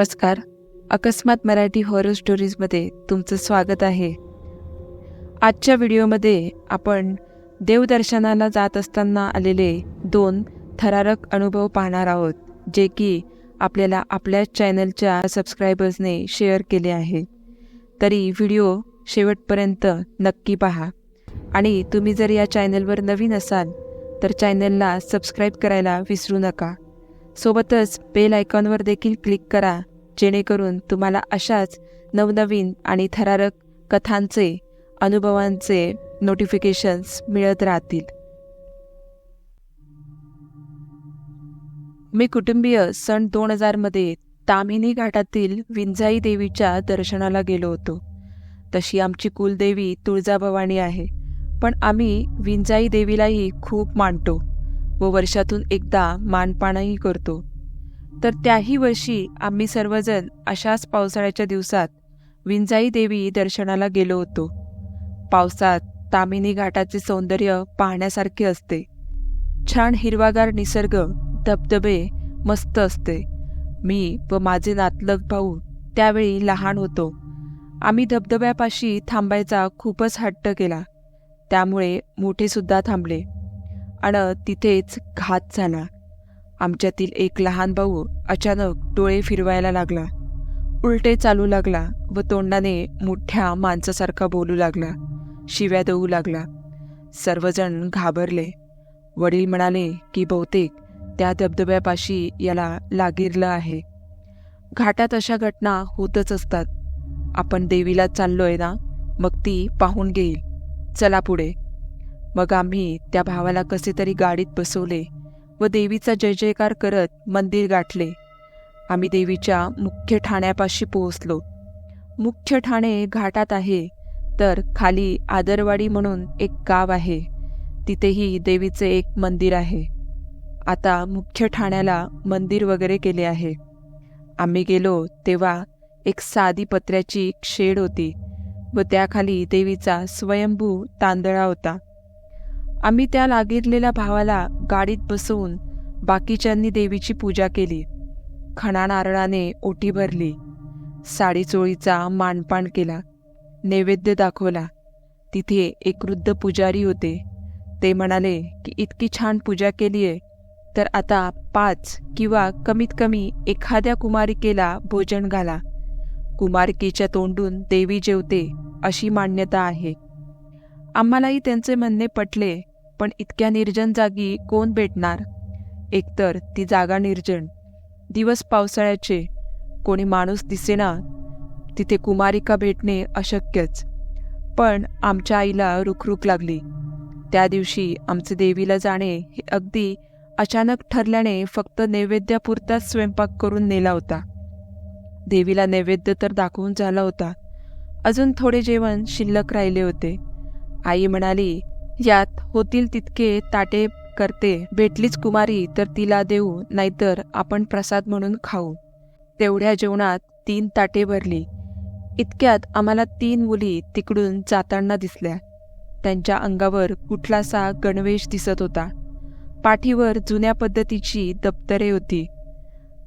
नमस्कार. अकस्मात मराठी हॉरर स्टोरीजमध्ये तुमचं स्वागत आहे. आजच्या व्हिडिओमध्ये आपण देवदर्शनाला जात असताना आलेले दोन थरारक अनुभव पाहणार आहोत जे की आपल्याला आपल्या चॅनलच्या सबस्क्रायबर्सने शेअर केले आहे. तरी व्हिडिओ शेवटपर्यंत नक्की पहा. आणि तुम्ही जर या चॅनलवर नवीन असाल तर चॅनलला सबस्क्राईब करायला विसरू नका. सोबतच बेल आयकॉनवर देखील क्लिक करा जेणेकरून तुम्हाला अशाच नवनवीन आणि थरारक कथांचे अनुभवांचे नोटिफिकेशन्स मिळत राहतील. मी कुटुंबीय सन दोन हजारमध्ये तामिनी घाटातील विंजाई देवीच्या दर्शनाला गेलो होतो. तशी आमची कुलदेवी तुळजाभवानी आहे पण आम्ही विंजाई देवीलाही खूप मानतो व वर्षातून एकदा मानपानही करतो. तर त्याही वर्षी आम्ही सर्वजण अशाच पावसाळ्याच्या दिवसात विंजाई देवी दर्शनाला गेलो होतो. पावसात तामिनी घाटाचे सौंदर्य पाहण्यासारखे असते. छान हिरवागार निसर्ग धबधबे मस्त असते. मी व माझे नातलग भाऊ त्यावेळी लहान होतो. आम्ही धबधब्यापाशी थांबायचा खूपच हट्ट केला. त्यामुळे मोठेसुद्धा थांबले. आणि तिथेच घात झाला. आमच्यातील एक लहान भाऊ अचानक डोळे फिरवायला लागला. उलटे चालू लागला व तोंडाने मोठ्या माणसासारखा बोलू लागला. शिव्या देऊ लागला. सर्वजण घाबरले. वडील म्हणाले की बहुतेक त्या धबधब्यापाशी याला लागिरलं आहे. घाटात अशा घटना होतच असतात. आपण देवीला चाललोय ना मग ती पाहून घेईल. चला पुढे. मग आम्ही त्या भावाला कसे तरी गाडीत बसवले. व देवीचा जय जयकार करत मंदिर गाठले. आम्ही देवीच्या मुख्य ठाण्यापाशी पोहोचलो. मुख्य ठाणे घाटात आहे तर खाली आदरवाडी म्हणून एक गाव आहे. तिथेही देवीचे एक मंदिर आहे. आता मुख्य ठाण्याला मंदिर वगैरे केले आहे. आम्ही गेलो तेव्हा एक साधी पत्र्याची शेड होती व त्याखाली देवीचा स्वयंभू तांदळा होता. आम्ही त्या लागिरलेल्या भावाला गाडीत बसवून बाकीच्यांनी देवीची पूजा केली. खणा नारळाने ओटी भरली. साडी चोळीचा मानपान केला. नैवेद्य दाखवला. तिथे एक वृद्ध पुजारी होते. ते म्हणाले की इतकी छान पूजा केली आहे तर आता पाच किंवा कमीत कमी एखाद्या कुमारिकेला भोजन घाला. कुमारिकेच्या तोंडून देवी जेवते अशी मान्यता आहे. आम्हालाही त्यांचे म्हणणे पटले. पण इतक्या निर्जन जागी कोण भेटणार? एकतर ती जागा निर्जन. दिवस पावसाळ्याचे. कोणी माणूस दिसेना. तिथे कुमारिका भेटणे अशक्यच. पण आमच्या आईला रुखरुख लागली. त्या दिवशी आमचे देवीला जाणे हे अगदी अचानक ठरल्याने फक्त नैवेद्यापुरताच स्वयंपाक करून नेला होता. देवीला नैवेद्य तर दाखवून झाला होता. अजून थोडे जेवण शिल्लक राहिले होते. आई म्हणाली यात होतील तितके ताटे करते. भेटलीच कुमारी तर तिला देऊ नाहीतर आपण प्रसाद म्हणून खाऊ. तेवढ्या जेवणात तीन ताटे भरली. इतक्यात आम्हाला तीन मुली तिकडून जाताना दिसल्या. त्यांच्या अंगावर कुठलासा गणवेश दिसत होता. पाठीवर जुन्या पद्धतीची दप्तरे होती.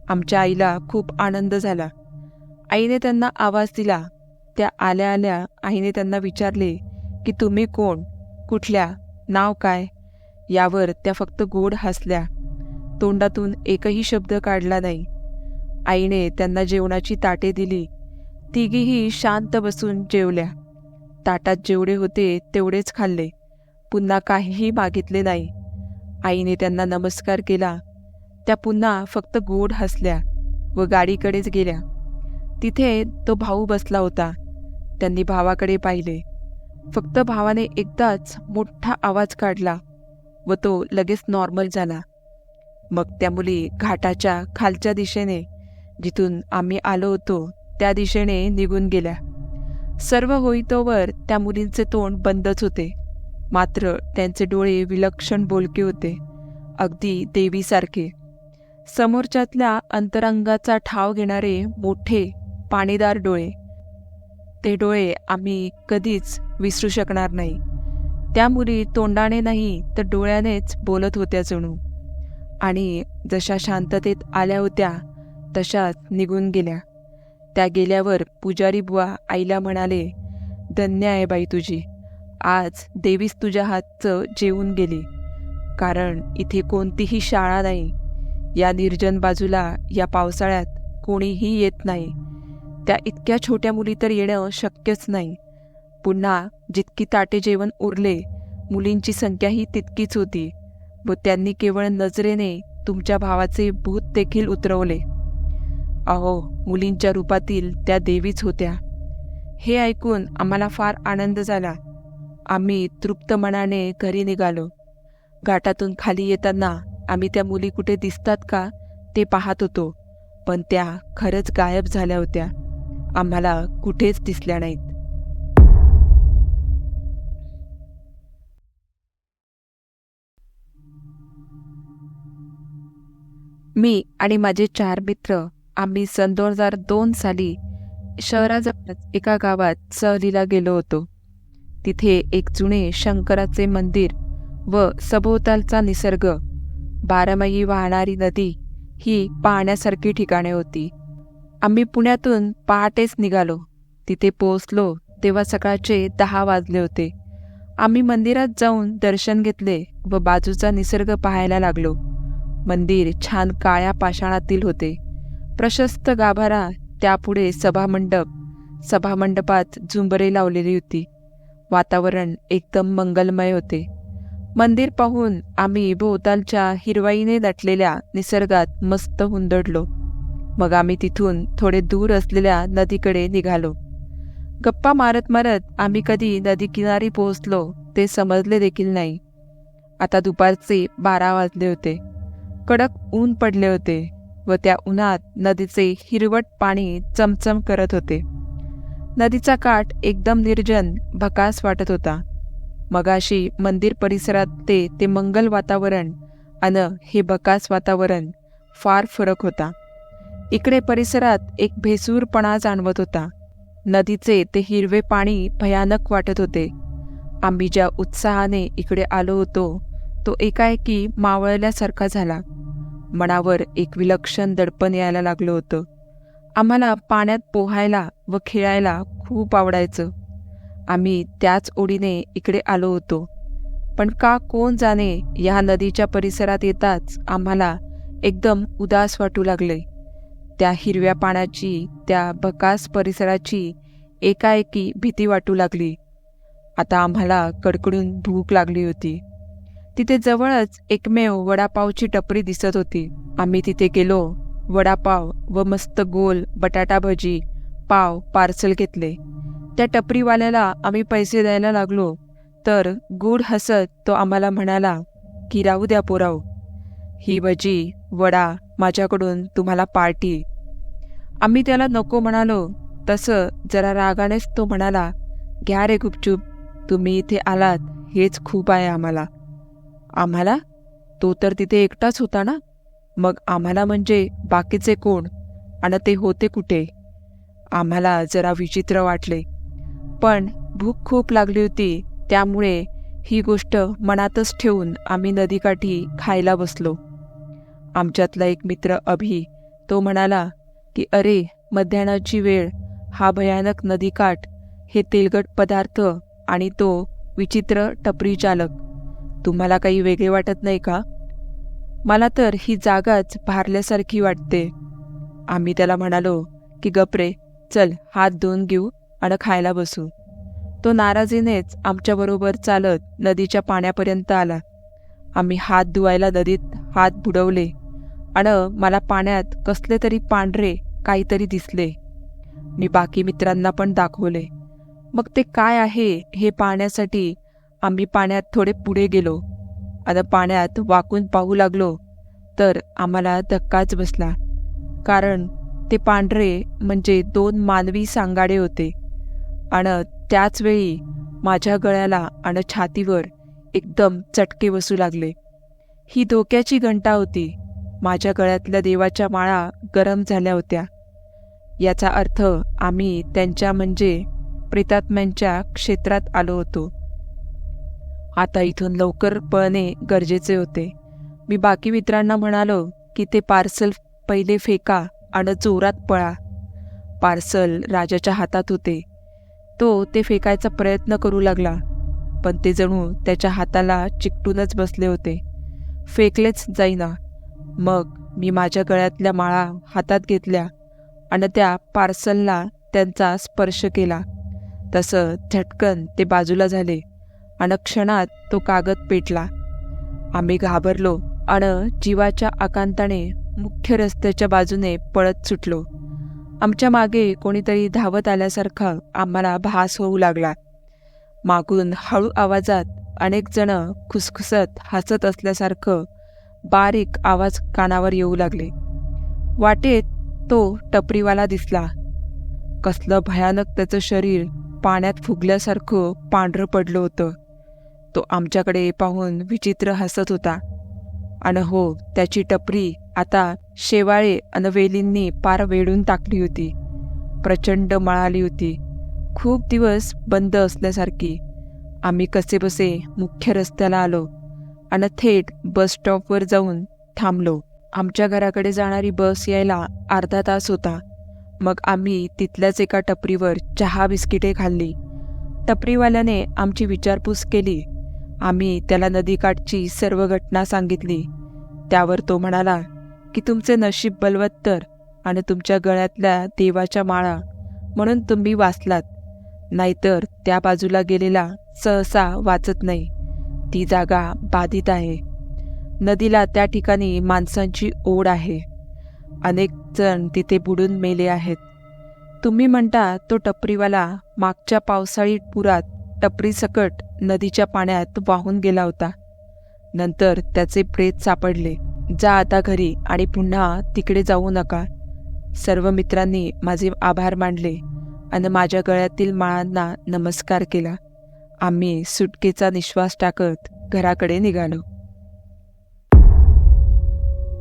आमच्या आईला खूप आनंद झाला. आईने त्यांना आवाज दिला. त्या आल्या आल्या आईने त्यांना विचारले की तुम्ही कोण? कुठल्या नाव काय यावर त्या फक्त गोड हसल्या. तोंडातून एकही शब्द काढला नाही. आईने त्यांना जेवणाची ताटे दिली. तिघीही शांत बसून जेवल्या. ताटात जेवढे होते तेवढेच खाल्ले. पुन्हा काहीही मागितले नाही. आईने त्यांना नमस्कार केला. त्या पुन्हा फक्त गोड हसल्या व गाडीकडेच गेल्या. तिथे तो भाऊ बसला होता. त्यांनी भावाकडे पाहिले. फक्त भावाने एकदाच मोठा आवाज काढला व तो लगेच नॉर्मल झाला. मग त्या मुली घाटाच्या खालच्या दिशेने जिथून आम्ही आलो होतो त्या दिशेने निघून गेल्या. सर्व होईतोवर त्या मुलींचे तोंड बंदच होते. मात्र त्यांचे डोळे विलक्षण बोलके होते अगदी देवीसारखे. समोरच्यातल्या अंतरंगाचा ठाव घेणारे मोठे पाणीदार डोळे. ते डोळे आम्ही कधीच विसरू शकणार नाही. त्या मुली तोंडाने नाही तर डोळ्यानेच बोलत होत्या जणू. आणि जशा शांततेत आल्या होत्या तशाच निघून गेल्या. त्या गेल्यावर पुजारी बुवा आईला म्हणाले धन्य आहे बाई तुझी. आज देवीस तुझ्या हातचं जेवून गेली. कारण इथे कोणतीही शाळा नाही. या निर्जन बाजूला या पावसाळ्यात कोणीही येत नाही. त्या इतक्या छोट्या मुली तर येणं शक्यच नाही. पुन्हा जितकी ताटे जेवण उरले मुलींची संख्याही तितकीच होती व त्यांनी केवळ नजरेने तुमच्या भावाचे भूत देखील उतरवले. अहो मुलींच्या रूपातील त्या देवीच होत्या. हे ऐकून आम्हाला फार आनंद झाला. आम्ही तृप्त मनाने घरी निघालो. घाटातून खाली येताना आम्ही त्या मुली कुठे दिसतात का ते पाहत होतो पण त्या खरंच गायब झाल्या होत्या. आम्हाला कुठेच दिसल्या नाहीत. मी आणि माझे चार मित्र आम्ही सन दोन हजार दोन साली शहराजवळच एका गावात सहलीला गेलो होतो. तिथे एक जुने शंकराचे मंदिर व सभोवतालचा निसर्ग बारामयी वाहणारी नदी ही पाहण्यासारखी ठिकाणे होती. आम्ही पुण्यातून पहाटेच निघालो. तिथे पोहोचलो तेव्हा सकाळचे दहा वाजले होते. आम्ही मंदिरात जाऊन दर्शन घेतले व बाजूचा निसर्ग पाहायला लागलो. मंदिर छान काळ्या पाषाणातील होते. प्रशस्त गाभारा त्यापुढे सभामंडप. सभामंडपात झुंबरे लावलेली होती. वातावरण एकदम मंगलमय होते. मंदिर पाहून आम्ही भोवतालच्या हिरवाईने दटलेल्या निसर्गात मस्त हुंदडलो. मग आम्ही तिथून थोडे दूर असलेल्या नदीकडे निघालो. गप्पा मारत मारत आम्ही कधी नदी किनारी पोहोचलो ते समजले देखील नाही. आता दुपारचे बारा वाजले होते. कडक ऊन पडले होते व त्या उन्हात नदीचे हिरवट पाणी चमचम करत होते. नदीचा काठ एकदम निर्जन भकास वाटत होता. मगाशी मंदिर परिसरात ते ते मंगल वातावरण अन हे भकास वातावरण फार फरक होता. इकडे परिसरात एक भेसूरपणा जाणवत होता. नदीचे ते हिरवे पाणी भयानक वाटत होते. आम्ही ज्या उत्साहाने इकडे आलो होतो तो एकाएकी मावळल्यासारखा झाला. मनावर एक विलक्षण दडपण यायला लागलं होतं. आम्हाला पाण्यात पोहायला व खेळायला खूप आवडायचं. आम्ही त्याच ओढीने इकडे आलो होतो. पण का कोण जाणे या नदीच्या परिसरात येताच आम्हाला एकदम उदास वाटू लागले. त्या हिरव्या पाण्याची त्या बकास परिसराची एकाएकी भीती वाटू लागली. आता आम्हाला कडकडून भूक लागली होती. तिथे जवळच एकमेव वडापावची टपरी दिसत होती. आम्ही तिथे गेलो वडापाव व मस्त गोल बटाटा भजी पाव पार्सल घेतले. त्या टपरीवाल्याला आम्ही पैसे द्यायला लागलो तर गुड हसत तो आम्हाला म्हणाला की राहू द्या पोराव ही भजी वडा माझ्याकडून तुम्हाला पार्टी. आम्ही त्याला नको म्हणालो. तसं जरा रागानेच तो म्हणाला घ्या रे गुपचूप तुम्ही इथे आलात हेच खूप आहे आम्हाला. आम्हाला? तो तर तिथे एकटाच होता ना? मग आम्हाला म्हणजे बाकीचे कोण? आणि ते होते कुठे? आम्हाला जरा विचित्र वाटले. पण भूक खूप लागली होती त्यामुळे ही गोष्ट मनातच ठेवून आम्ही नदीकाठी खायला बसलो. आमच्यातला एक मित्र अभि तो म्हणाला की अरे मध्यान्हाची वेळ हा भयानक नदीकाठ हे तेलगट पदार्थ आणि तो विचित्र टपरी चालक. तुम्हाला काही वेगळे वाटत नाही का? मला तर ही जागाच भारल्यासारखी वाटते. आम्ही त्याला म्हणालो की गपरे चल हात धुवून घेऊ आणि खायला बसू. तो नाराजीनेच आमच्याबरोबर चालत नदीच्या पाण्यापर्यंत आला. आम्ही हात धुवायला नदीत हात बुडवले. अन मला पाण्यात कसले तरी पांढरे काहीतरी दिसले. मी बाकी मित्रांना पण दाखवले. मग ते काय आहे हे पाहण्यासाठी आम्ही पाण्यात थोडे पुढे गेलो. आणि पाण्यात वाकून पाहू लागलो तर आम्हाला धक्काच बसला. कारण ते पांढरे म्हणजे दोन मानवी सांगाडे होते. आणि त्याचवेळी माझ्या गळ्याला आणि छातीवर एकदम चटके बसू लागले. ही धोक्याची घंटा होती. माझ्या गळ्यातल्या देवाच्या माळा गरम झाल्या होत्या. याचा अर्थ आम्ही त्यांच्या म्हणजे प्रेतात्म्यांच्या क्षेत्रात आलो होतो. आता इथून लवकर पळणे गरजेचे होते. मी बाकी मित्रांना म्हणालो की ते पार्सल पहिले फेका आणि जोरात पळा. पार्सल राजाच्या हातात होते. तो ते फेकायचा प्रयत्न करू लागला पण ते जणू त्याच्या हाताला चिकटूनच बसले होते. फेकलेच जाईना. मग मी माझ्या गळ्यातल्या माळा हातात घेतल्या आणि त्या पार्सलला त्यांचा स्पर्श केला. तसं झटकन ते बाजूला झाले आणि क्षणात तो कागद पेटला. आम्ही घाबरलो आणि जीवाच्या आकांताने मुख्य रस्त्याच्या बाजूने पळत सुटलो. आमच्या मागे कोणीतरी धावत आल्यासारखा आम्हाला भास होऊ लागला. मागून हळू आवाजात अनेक जण खुसखुसत हसत असल्यासारखं बारीक आवाज कानावर येऊ लागले. वाटेत तो टपरीवाला दिसला. कसलं भयानक त्याचं शरीर पाण्यात फुगल्यासारखं पांढरं पडलं होतं. तो आमच्याकडे पाहून विचित्र हसत होता. आणि हो त्याची टपरी आता शेवाळे अन वेलींनी पार वेढून टाकली होती. प्रचंड मळाली होती. खूप दिवस बंद असल्यासारखी. आम्ही कसेबसे मुख्य रस्त्याला आलो. आणि थेट बस स्टॉपवर जाऊन थांबलो. आमच्या घराकडे जाणारी बस यायला अर्धा तास होता. मग आम्ही तिथल्याच एका टपरीवर चहा बिस्किटे खाल्ली. टपरीवाल्याने आमची विचारपूस केली. आम्ही त्याला नदीकाठची सर्व घटना सांगितली. त्यावर तो म्हणाला की तुमचे नशीब बलवत्तर आणि तुमच्या गळ्यातल्या देवाच्या माळा म्हणून तुम्ही वाचलात. नाहीतर त्या बाजूला गेलेला सहसा वाचत नाही. ती जागा बाधित आहे. नदीला त्या ठिकाणी माणसांची ओढ आहे. अनेक जण तिथे बुडून मेले आहेत. तुम्ही म्हणता तो टपरीवाला मागच्या पावसाळी पुरात टपरीसकट नदीच्या पाण्यात वाहून गेला होता. नंतर त्याचे प्रेत सापडले. जा आता घरी आणि पुन्हा तिकडे जाऊ नका. सर्व मित्रांनी माझे आभार मानले आणि माझ्या गळ्यातील माळांना नमस्कार केला. आम्ही सुटकेचा निश्वास टाकत घराकडे निघालो.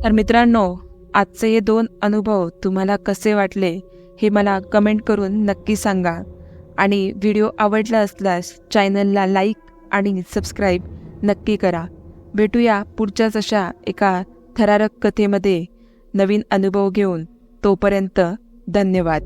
तर मित्रांनो आजचे हे दोन अनुभव तुम्हाला कसे वाटले हे मला कमेंट करून नक्की सांगा आणि व्हिडिओ आवडला असल्यास चॅनलला लाईक आणि सबस्क्राईब नक्की करा. भेटूया पुढच्याच अशा एका थरारक कथेमध्ये नवीन अनुभव घेऊन. तोपर्यंत धन्यवाद.